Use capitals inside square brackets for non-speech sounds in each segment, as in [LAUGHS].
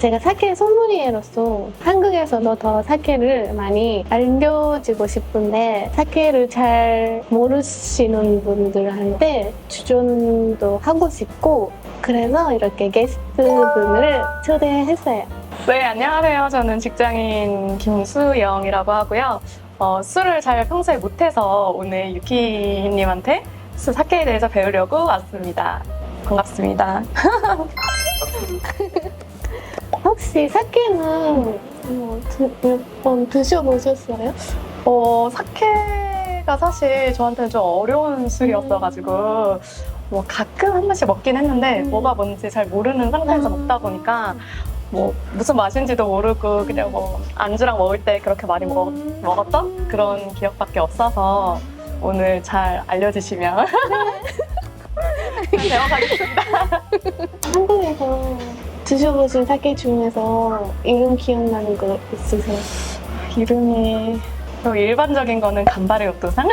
제가 사케 소믈리에로서 한국에서도 더 사케를 많이 알려주고 싶은데 사케를 잘 모르시는 분들한테 추천도 하고 싶고 그래서 이렇게 게스트분을 초대했어요. 네, 안녕하세요. 저는 직장인 김수영이라고 하고요. 어, 술을 잘 평소에 못해서 오늘 유키님한테 술 사케에 대해서 배우려고 왔습니다. 반갑습니다. [LAUGHS] 혹시 사케는 뭐몇번 드셔보셨어요? 어, 사케가 사실 저한테는 좀 어려운 술이었어가지고 뭐 가끔 한 번씩 먹긴 했는데 음. 뭐가 뭔지 잘 모르는 상태에서 아. 먹다 보니까 뭐 무슨 맛인지도 모르고 그냥 뭐 안주랑 먹을 때 그렇게 많이 먹, 음. 먹었던 그런 기억밖에 없어서 오늘 잘 알려주시면 [LAUGHS] 배워가겠습니다. 한국에서 드셔보신 사케 중에서 이름 기억나는 거 있으세요? 이름이 또 일반적인 거는 간발의 오토상?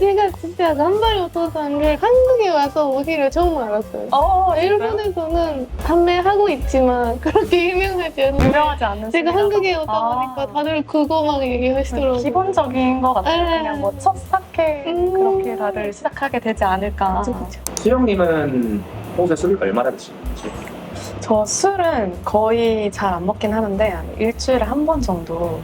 제가 진짜 간발이 오토산을 한국에 와서 오기를 처음 알았어요. 어, 일본에서는 판매하고 있지만 그렇게 유명하지 않은데 유명하지 않은 제가 술이라서. 한국에 오다 아. 보니까 다들 그거 막 얘기하시더라고요. 기본적인 것 같아요. 네. 그냥 뭐 첫 사케 음. 그렇게 다들 시작하게 되지 않을까. 그쵸, 그쵸. 수영님은 평소에 술을 얼마나 드시는지? 저 술은 거의 잘 안 먹긴 하는데 한 일주일에 한 번 정도.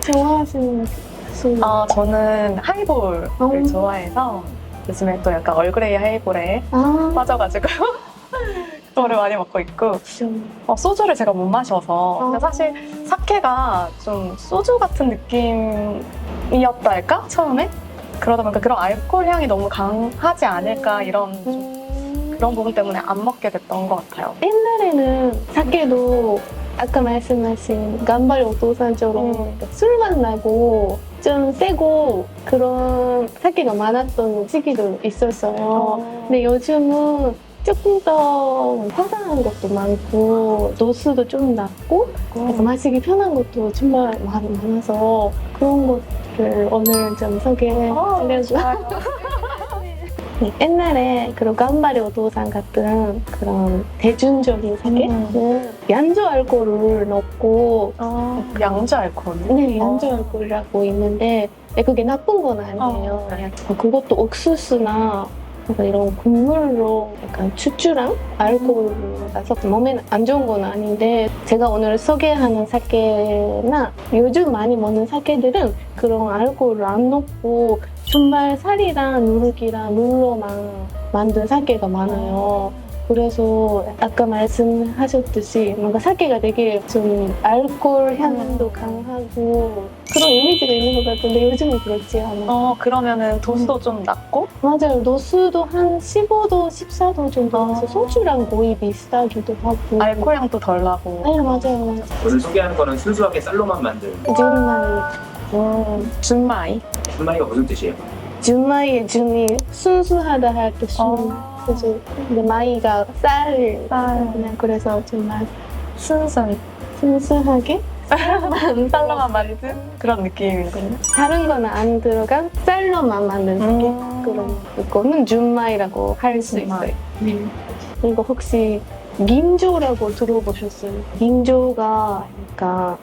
좋아하시는 술. 아 저는 하이볼을 음. 좋아해서 요즘에 또 약간 얼그레이 하이볼에 아, 빠져가지고 [LAUGHS] 그거를 많이 먹고 있고 좀. 어, 소주를 제가 못 마셔서 근데 아. 사실 사케가 좀 소주 같은 느낌이었다 할까 처음에 그러다 보니까 그런 알코올 향이 너무 강하지 않을까 이런 좀 음. 그런 부분 때문에 안 먹게 됐던 것 같아요. 옛날에는 사케도 아까 말씀하신 간발이 오토산처럼 음. 술만 나고 좀 세고 그런 사케가 많았던 시기도 있었어요. 근데 요즘은 조금 더 화사한 것도 많고 도수도 좀 낮고 그래서 마시기 편한 것도 정말 많이 많아서 그런 것들을 오늘 좀 소개하려고 네, 옛날에 그런 간발의 오도산 같은 그런 대중적인 사케는 음. 양주 알코올을 넣고 어, 양주 알코올. 네, 양주 어. 알코올이라고 있는데 네, 그게 나쁜 건 아니에요. 어, 네. 약간 그것도 옥수수나 약간 이런 국물로 약간 추출한 알코올이라서 몸에 안 좋은 건 아닌데 제가 오늘 소개하는 사케나 요즘 많이 먹는 사케들은 그런 알코올을 안 넣고 정말 살이랑 누룩이랑 물로만 만든 사케가 많아요. 그래서 아까 말씀하셨듯이 뭔가 사케가 되게 좀 알코올 향도 강하고 그런 이미지가 있는 것 같은데 요즘은 그렇지 않아요. 어 그러면은 도수도 좀 낮고 맞아요. 도수도 한 15도, 14도 정도라서 아. 소주랑 거의 비슷하기도 하고. 알코올 향도 덜 나고. 네, 맞아요. 맞아요. 오늘 소개하는 거는 순수하게 쌀로만 만든 준마이. 음, 준마이. 순마이가 무슨 뜻이에요? 준마이의 준이 순수하다 할 때 순. 어. 그래서 근데 마이가 쌀. 쌀. 그냥 그래서 정말 순순. 순수하게 쌀로만 만든 그런 느낌이군요. 다른 거는 안 들어간 쌀로만 만든. 음. 그런 그거는 준마이라고 할 수. 있어요. 그리고 혹시 민조라고 들어보셨어요? 민조가 그러니까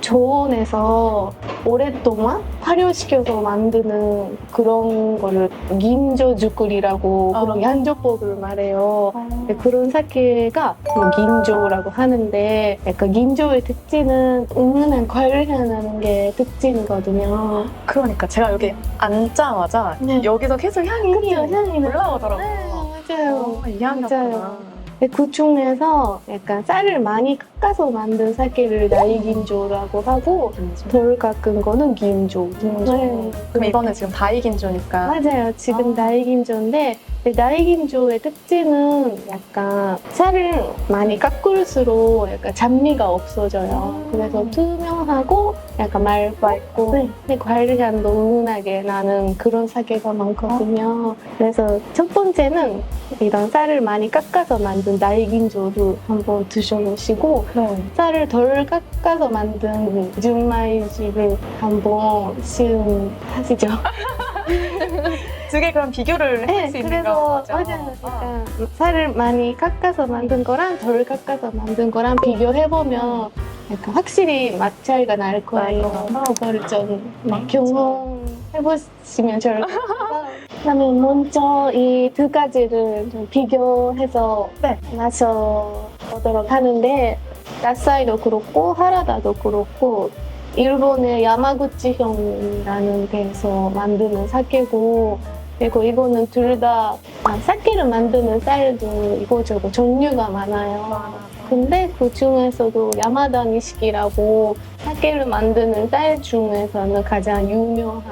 저온에서 오랫동안 발효시켜서 만드는 그런 거를 민조주꿀이라고 어. 그런 양조법을 말해요. 네, 그런 사케가 뭐 긴조라고 하는데 약간 긴조의 특징은 은은한 과일향 나는 게 특징이거든요. 그러니까 제가 여기 앉자마자 네. 여기서 계속 향이 향이 나- 올라오더라고요. 네, 맞아요. 어, 이 향이었구나. 맞아요. 근데 그 중에서 약간 쌀을 많이 깎아서 만든 사케를 나이긴조라고 하고 덜 깎은 거는 긴조. 네. 그럼 이거는 지금 다이긴조니까. 맞아요. 지금 아. 나이긴조인데 근데 나이긴조의 특징은 약간 쌀을 많이 깎을수록 약간 잡미가 없어져요. 음. 그래서 투명하고 약간 맑고 네. 근데 과일 향도 은은하게 나는 그런 사계가 많거든요. 그래서 첫 번째는 이런 쌀을 많이 깎아서 만든 나이긴조도 한번 드셔보시고 네. 쌀을 덜 깎아서 만든 준마이지를 한번 시음하시죠. [LAUGHS] 두 개 그럼 비교를 할수 네, 있는 그래서 거죠? 맞아요. 그러니까 살을 많이 깎아서 만든 거랑 덜 깎아서 만든 거랑 비교해 보면 약간 확실히 맛 차이가 날 거예요. 그거를 좀 맞죠. 경험해 보시면 좋을 것 같아요. [LAUGHS] 그다음에 먼저 이 두 가지를 좀 비교해서 네. 마셔보도록 하는데 나사이도 그렇고 하라다도 그렇고 일본의 야마구치현이라는 데서 만드는 사케고 그리고 이거는 둘다 사케를 만드는 쌀도 이거저거 종류가 많아요. 근데 그 중에서도 야마다 니시키라고 사케를 만드는 쌀 중에서는 가장 유명한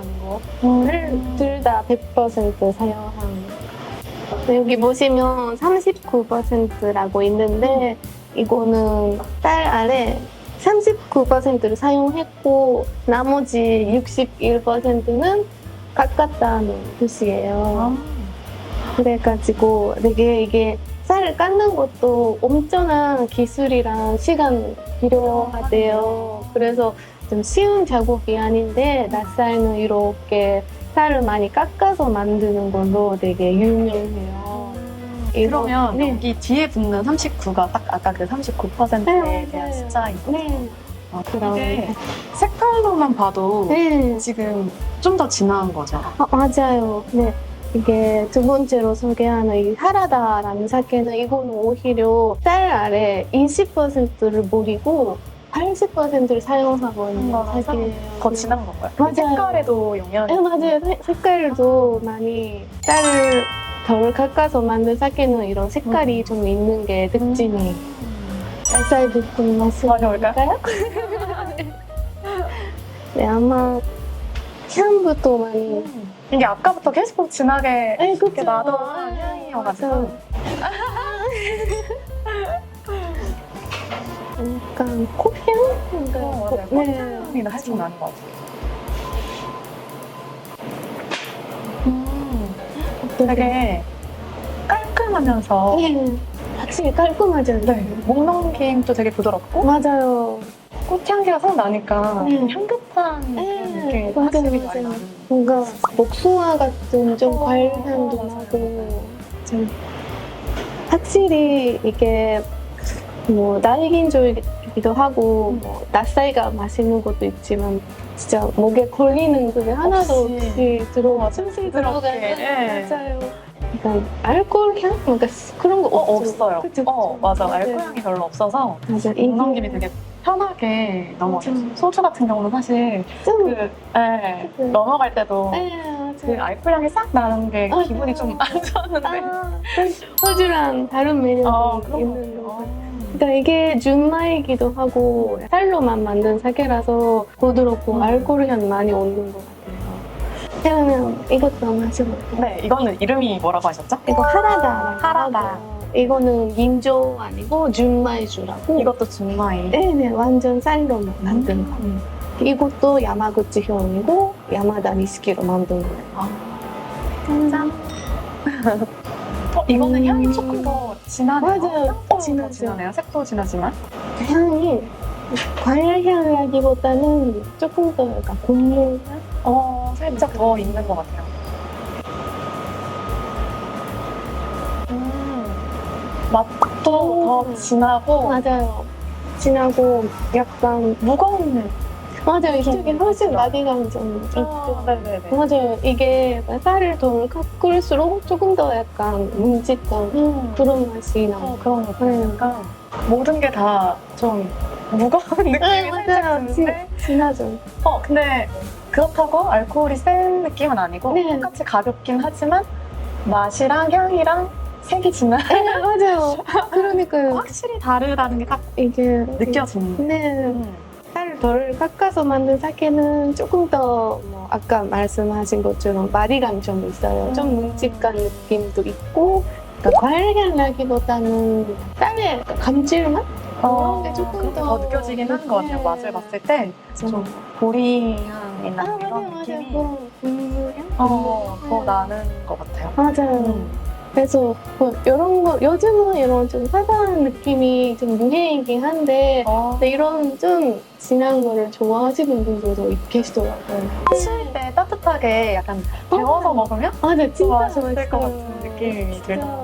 거를 둘다 100% 사용한 거. 여기 보시면 39%라고 있는데 이거는 쌀 아래 39%를 사용했고 나머지 61%는 깎았다는 뜻이에요. 그래가지고 되게 이게 쌀을 깎는 것도 엄청난 기술이랑 시간 필요하대요. 그래서 좀 쉬운 작업이 아닌데 낯살는 이렇게 쌀을 많이 깎아서 만드는 걸로 되게 유명해요. 이거- 그러면 네. 여기 뒤에 붙는 39가 딱 아까 그 39%에 네, 대한 맞아요. 숫자인 거죠? 네. 아, 그럼. 이게 색깔로만 봐도 네. 지금 좀 더 진한 거죠? 아, 맞아요. 네. 이게 두 번째로 소개하는 이 하라다라는 사케는 이거는 오히려 쌀 아래 20%를 버리고 80%를 사용하고 있는. 사케예요. 더 진한 건가요? 맞아요. 색깔에도 영향이 네, 맞아요. 색- 색깔도 많이 쌀을 덜 깎아서 만든 사케는 이런 색깔이 좀 있는 게 특징이. 쌀쌀 맛을 마셔볼까요? 네, 아마 향부터 많이. 이게 아까부터 계속 진하게 네, 이렇게 그쵸. 나던 아, 향이어가지고 맞아요. 약간 코향? 어, 맞아요. 네. 향이 살짝 나는 것 같아요. 음, 되게 깔끔하면서 네. 확실히 깔끔하죠. 네, 목 넘김도 되게 부드럽고 맞아요. 꽃향기가 싹 나니까 네. 향긋한 네, 그런 느낌이 맞아요, 확실히 많이 맞아요. 나는 뭔가 복숭아 같은 좀 어, 과일 향도 맞아요. 나고 좀 확실히 이게 뭐 날긴 조이기도 하고 뭐 낯살가 맛있는 것도 있지만 진짜 목에 걸리는 그게 하나도 없이. 없이 들어가 부드럽게, 들어가는 예. 맞아요. 약간 알코올 향? 뭔가 그런 거 어, 없죠? 없어요. 그쵸, 어, 그쵸. 맞아. 맞아요. 알코올 향이 별로 없어서 맞아. 목 넘김이 되게 편하게 넘어가요. 소주 같은 경우는 사실 좀 그, 예, 네. 넘어갈 때도 네, 그 맞아요. 알코올 향이 싹 나는 게 맞아요. 기분이 좀 안 좋았는데. 아, 소주랑 다른 매력이 아, 그런 거 있는 거 같아요. 그러니까 이게 준마이기도 하고 쌀로만 만든 사케라서 부드럽고 음. 알코올 향 많이 오는 것 같아요. 그러면 이것도 마셔볼게요. 네, 이거는 이름이 뭐라고 하셨죠? 이거 하라다. 하라다. 이거는 민조 아니고 준마이주라고. 이것도 준마이. 네네 완전 쌀로만 만든 거. 음. 이것도 야마구치현이고 야마다 니스키로 만든 거예요. 아, 짠. 어, 이거는 음. 향이 조금 더 진하네요. 맞아요. 진하죠. 진하네요. 색도 진하지만. 향이 과일 향 이라기보다는 조금 더 약간 곡물 향? 어, 살짝 더 있는 것 같아요. 음, 맛도 더 진하고 맞아요. 진하고 약간 무거운 맞아요. 이쪽에 좀 훨씬. 나디감 좀 있죠. 아, 네네네. 맞아요. 이게 약간 쌀을 더 깎을수록 조금 더 약간 뭉직한 음, 그런 맛이 나요. 어, 그런 것 같아요. 네. 모든 게 다 좀 무거운 [LAUGHS] 느낌이 네, 살짝 맞아요. 드는데 진하죠. 어, 근데 그렇다고 알코올이 센 느낌은 아니고 네. 똑같이 가볍긴 하지만 맛이랑 향이랑 색이 진한 네, 맞아요. [LAUGHS] 그러니까요. 확실히 다르다는 게 딱 이게 느껴지는 네. 음. 쌀을 덜 깎아서 만든 사케는 조금 더 뭐 아까 말씀하신 것처럼 마리감이 좀 있어요. 좀 음. 뭉직한 느낌도 있고 그러니까 과일 향이라기보다는 쌀의 감칠맛? 그런 게 조금 그렇게 더더 느껴지긴 하는 것 같아요. 네. 맛을 봤을 때 좀 보리향이나 아, 맞아요, 이런 맞아요. 느낌이 그런 국물 향? 어, 네. 더 나는 것 같아요. 맞아요. 음. 그래서 뭐 이런 거 요즘은 이런 좀 화사한 느낌이 좀 유행이긴 한데 어, 근데 이런 좀 진한 거를 좋아하시는 분들도 계시더라고요. 쉴 때 따뜻하게 약간 데워서 먹으면 아, 네, 진짜 맛있을. 것 같은 느낌이 들더라고요.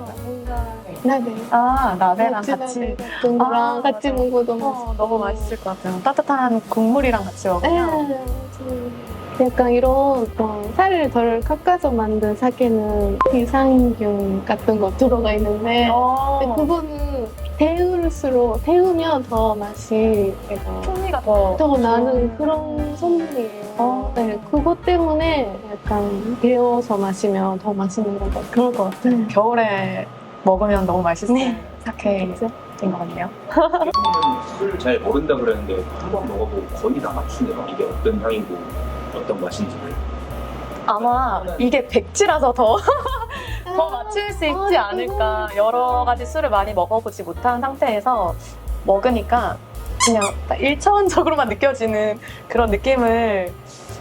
나베. 아 나베랑 네, 같이 같은 거랑 아, 같이 맞아. 먹어도 어, 너무 맛있을 것 같아요. 따뜻한 국물이랑 같이 네, 먹으면 맞아요. 약간 이런 어, 살을 덜 깎아서 만든 사케는 비상균 같은 거 들어가 있는데 어, 근데 그거는 데울수록 데우면 더 맛이 약간 풍미가 더 더 나는 그런 선물이에요. 어. 네, 그것 때문에 약간 데워서 마시면 더 맛있는 것 같아요. 그럴 것 같아요. 겨울에 먹으면 너무 맛있을 네. 사케인 것 같네요. 요즘은 술잘 모른다 그러는데 한 번 먹어보고 거의 다 맞추네요. 이게 어떤 향이고 어떤 맛인지를. 아마 이게 백지라서 더, [LAUGHS] 더 맞출 수 있지 아, 않을까. 여러 가지 술을 많이 먹어보지 못한 상태에서 먹으니까 그냥 딱 1차원적으로만 느껴지는 그런 느낌을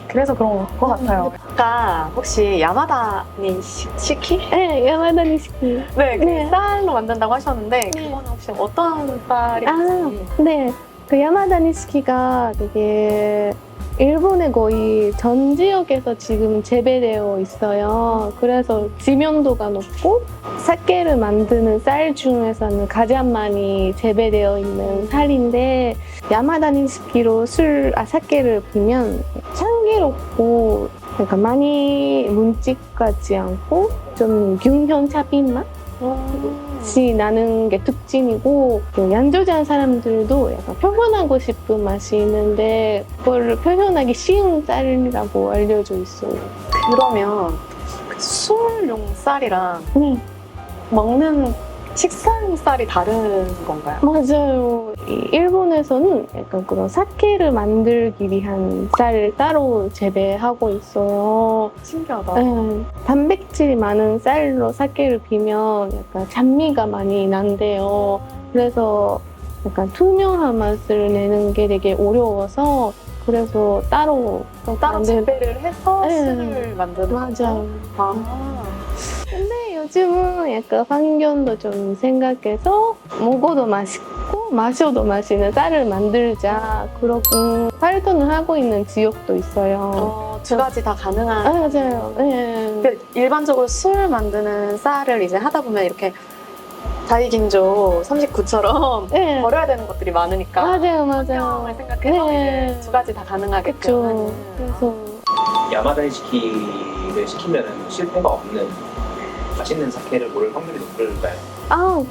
그래서 그런 것 같아요. 아까 혹시 야마다니 시- 시키? 네, 야마다니 시키. 네, 그 네. 쌀로 만든다고 하셨는데 네. 그거는 혹시 어떤 쌀인지 아, 네. 그 야마다니 시키가 되게 일본의 거의 전 지역에서 지금 재배되어 있어요. 그래서 지명도가 높고 사케를 만드는 쌀 중에서는 가장 많이 재배되어 있는 쌀인데 야마다니 시키로 술, 아, 사케를 비면 향기롭고 그러니까 많이 뭉직 같지 않고 좀 균형 잡힌 맛? 맛이 나는 게 특징이고 그 양조장 사람들도 약간 표현하고 싶은 맛이 있는데 그걸 표현하기 쉬운 쌀이라고 알려져 있어요. 그러면 그 술용 쌀이랑 네, 먹는 식사용 쌀이 다른 건가요? 맞아요. 이 일본에서는 약간 그런 사케를 만들기 위한 쌀을 따로 재배하고 있어요. 신기하다. 네, 단백질이 많은 쌀로 사케를 비면 약간 잔미가 많이 난대요. 그래서 약간 투명한 맛을 내는 게 되게 어려워서 그래서 따로 따로 만드는- 재배를 해서 네. 술을 만드는 맞아요. 아, 근데 요즘은 약간 환경도 좀 생각해서 먹어도 맛있고 마셔도 맛있는 쌀을 만들자 그런 음, 활동을 하고 있는 지역도 있어요. 어, 두 가지 다 가능한. 아 맞아요. 네. 근데 일반적으로 술 만드는 쌀을 이제 하다 보면 이렇게 다이긴조 39처럼 네. 버려야 되는 것들이 많으니까 맞아요, 환경을 맞아요. 생각해서 네. 이제 두 가지 다 가능하게끔 그렇죠. 하는. 그래서 야마다니 시키를 시키면 실패가 없는 맛있는 사케를 고를 확률이 높을까요? 아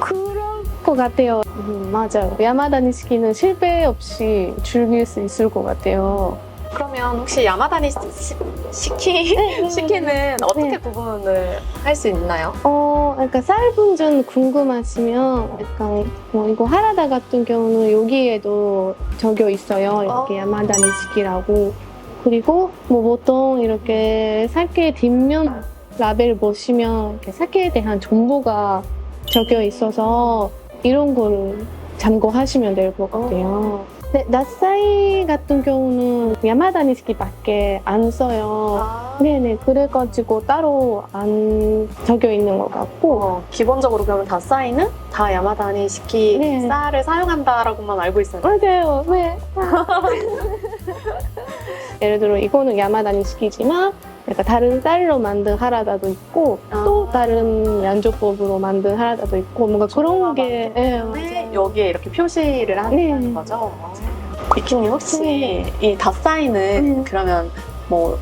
그럴 것 같아요. 음, 맞아요. 야마다 니 시키는 실패 없이 즐길 수 있을 것 같아요. 그러면 혹시 야마다니 시, 시키 [LAUGHS] 시키는 어떻게 네. 구분을 할 수 있나요? 어, 그러니까 쌀 분전 궁금하시면 약간 뭐 이거 하라다 같은 경우는 여기에도 적혀 있어요. 이렇게 어. 야마다니 시키라고. 그리고 뭐 보통 이렇게 사케 뒷면 라벨 보시면 이렇게 사케에 대한 정보가 적혀 있어서 이런 거를 참고하시면 될 것 같아요. 근데 나사이 같은 경우는 야마다니 시키밖에 안 써요. 아, 네네 그래가지고 따로 안 적혀 있는 것 같고 어, 기본적으로 그러면 다 사인은 다 야마다니 시키 네. 쌀을 사용한다라고만 알고 있어요. 맞아요 네 [LAUGHS] 예를 들어 이거는 야마다니 시키지만 약간 다른 쌀로 만든 하라다도 있고 아. 또 다른 양조법으로 만든 하라다도 있고 뭔가 그런 종류가 게 예, 네, 맞아요. 여기에 이렇게 표시를 하는 네. 거죠. 비키님 혹시 이 닷사인은 음. 그러면 뭐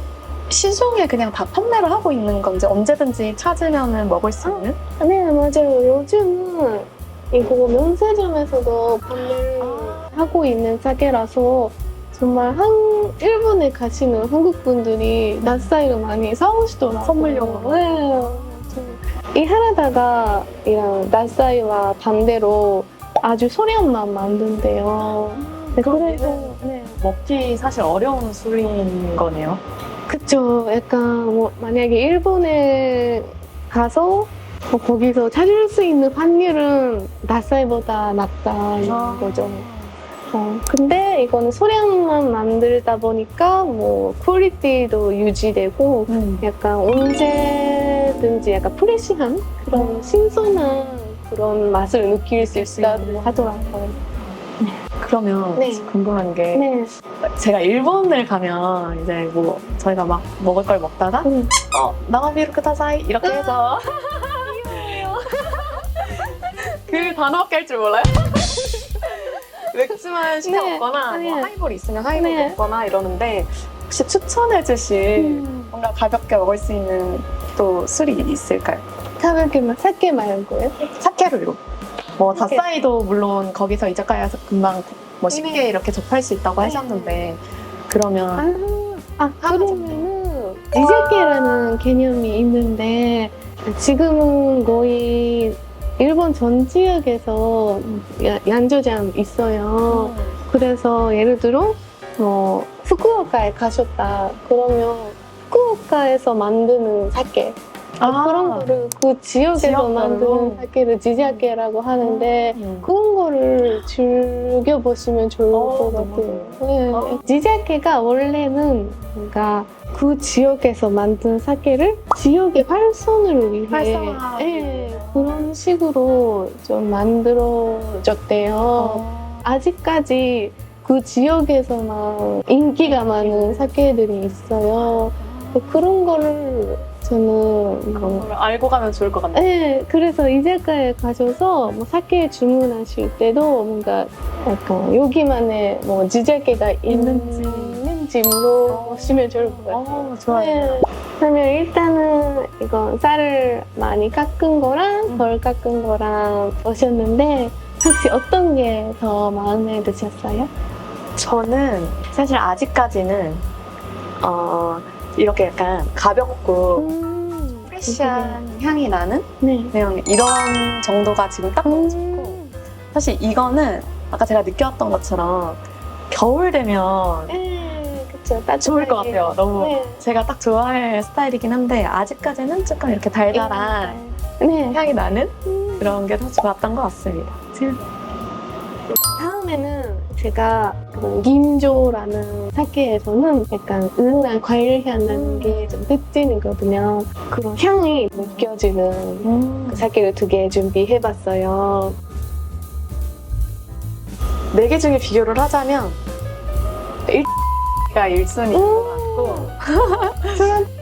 시중에 그냥 다 판매를 하고 있는 건지 언제든지 찾으면 먹을 수 있는? 네 맞아요 요즘은 이거 면세점에서도 판매를 아. 하고 있는 사계라서 정말 한 일본에 가시는 한국 분들이 낫사이를 많이 사오시더라고요. 선물용으로? 네. 이 하라다가 이런 낫사이와 반대로 아주 소량만 만든대요. 네, 그래서 네. 먹기 사실 어려운 술인 거네요. 그쵸. 약간 뭐 만약에 일본에 가서 뭐 거기서 찾을 수 있는 확률은 낫사이보다 낮다는 아. 거죠. 어, 근데 이거는 소량만 만들다 보니까 뭐 퀄리티도 유지되고 음. 약간 언제든지 약간 프레시한 그런 신선한 그런 맛을 느낄 수 있다고. 하더라고요. 그러면 네. 궁금한 게 네. 제가 일본을 가면 이제 뭐 저희가 막 먹을 걸 먹다가 음. 어 나가비루 크다사이 이렇게 해서 [LAUGHS] 그 단어밖에 할줄 몰라요? 맥주만 시켜 네. 먹거나 네. 뭐 하이볼 있으면 하이볼 네. 먹거나 이러는데 혹시 추천해 주실 음. 뭔가 가볍게 먹을 수 있는 또 술이 있을까요? 가볍게만 사케 말고요. 사케를로 뭐 사케. 다사이도 물론 거기서 이자카야에서 금방 뭐 쉽게 네. 이렇게 접할 수 있다고 네. 하셨는데 그러면 아, 아 그러면은 지제케라는 개념이 있는데 지금은 거의 일본 전 지역에서 야- 양조장 있어요. 그래서 예를 들어 뭐 후쿠오카에 가셨다 그러면 후쿠오카에서 만드는 사케 아, 그런 거를 그 지역에서 지역별로. 만드는 사케를 지자케라고 하는데 음. 그런 거를 즐겨 보시면 좋을 어, 것 같아요. 네. 어. 지자케가 원래는 뭔가 그 지역에서 만든 사케를 지역의 활성을 위해 예, 위해. 그런 식으로 좀 만들어졌대요. 어. 아직까지 그 지역에서만 인기가 많은 사케들이 있어요. 그런 거를 저는 그런 뭐걸 알고 가면 좋을 것 같네요. 네, 그래서 이자카에 가셔서 뭐 사케 주문하실 때도 뭔가 약간 여기만의 뭐 지자케가 있는지, 있는지 물어보시면 좋을 것 같아요. 어, 좋아요. 네. 그러면 일단은 이건 쌀을 많이 깎은 거랑 음. 덜 깎은 거랑 보셨는데 혹시 어떤 게 더 마음에 드셨어요? 저는 사실 아직까지는 어, 이렇게 약간 가볍고 음, 프레시한 향이 나는 네. 그냥 이런 정도가 지금 딱 너무 좋고 음. 사실 이거는 아까 제가 느꼈던 것처럼 겨울 되면 네, 그쵸. 좋을 것 따뜻하게. 같아요. 너무 네. 제가 딱 좋아할 스타일이긴 한데 아직까지는 조금 이렇게 달달한 네. 향이 나는 음. 그런 게 더 좋았던 것 같습니다. 다음에는 제가 그 김조라는 사케에서는 약간 은은한 과일 향 나는 게 좀 특징이거든요. 그런 향이 느껴지는 음. 그 사케를 두 개 준비해봤어요. 네 개 중에 비교를 하자면 1가 1순위인 것 같고. [LAUGHS] 저는